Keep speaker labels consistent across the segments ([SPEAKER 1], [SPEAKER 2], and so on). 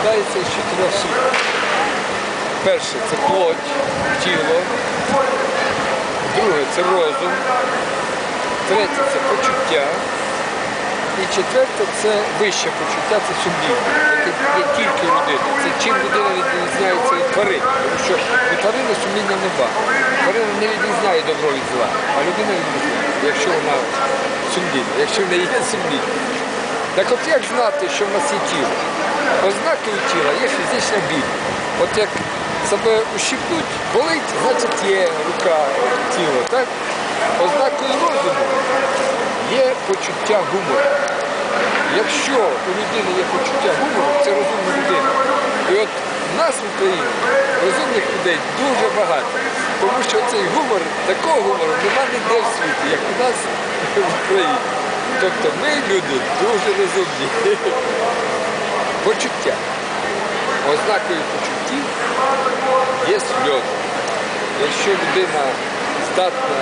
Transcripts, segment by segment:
[SPEAKER 1] складається з чотирьох суток. Перше це плоть, тіло, друге це розум, третє це почуття. І четверте це вище почуття, це сумління, яке є тільки у людини. Це чим людина відрізняється від тварин. Тому що у тварини сумління нема. Тварина не відрізняє добро від зла, а людина відрізняє, якщо вона сумлінна, якщо в неї є сумління. Так от як знати, що в нас є тіло? Ознакою тіла є фізична біль. От як себе ущипнуть, болить, значить є рука, тіло. Так? Ознакою розуму є почуття гумору. Якщо у людини є почуття гумору, це розумна людина. І от в нас в Україні розумних людей дуже багато. Тому що цей гумор, такого гумору нема ніде в світі, як у нас в Україні. Тобто ми люди дуже розумні. Почуття. Ознакою почуттів є сльози. Якщо людина здатна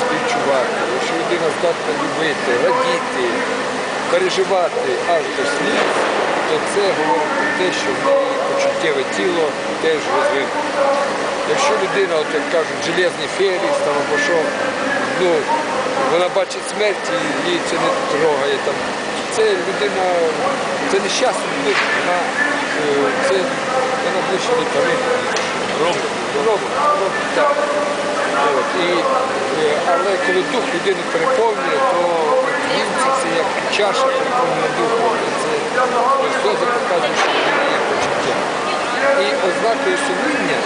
[SPEAKER 1] співчувати, якщо людина здатна любити, радіти, переживати аж до сліз, то це говорить про те, що в неї почуттєве тіло теж розвинуте. Якщо людина, от як кажуть, железний феріс там або що, ну, вона бачить смерть і її це не трогає. Там. Це людина, це нещасна людина, вона, е, це, вона ближче до тварин. Робот. Робот, робот, так. І, е, але коли дух людини переповнює, то він це, як чаша духом. І Це сльози показують, що людина є почуття. І ознакою сумління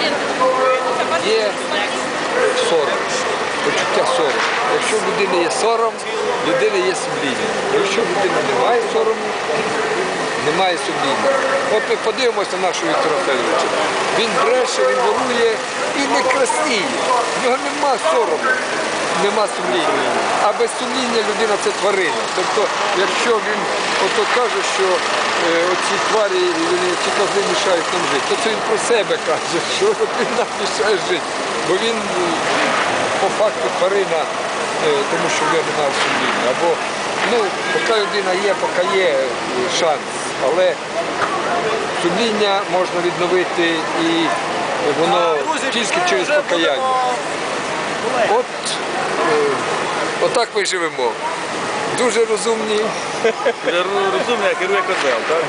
[SPEAKER 1] є сором, почуття сорому. Якщо в людини є сором, в людини є сумління. Якщо в людини немає сорому, немає сумління. От ми подивимося на нашого Віктора Федоровича. Він бреше, він ворує і не красніє. В нього нема сорому, нема сумління. А без сумління людина це тварина. Тобто, якщо він ото каже, що е, оці тварі, е, ці козли мішають нам жити, то це він про себе каже, що він нам мішає жити. Бо він по факту тварина, е, тому що в нього немає сумління. Або ну, поки людина є, поки є е, шанс. Але сумління можна відновити і воно тільки через покаяння. От е, отак ми живемо. Дуже розумні.
[SPEAKER 2] Розумний, як керує козел, так?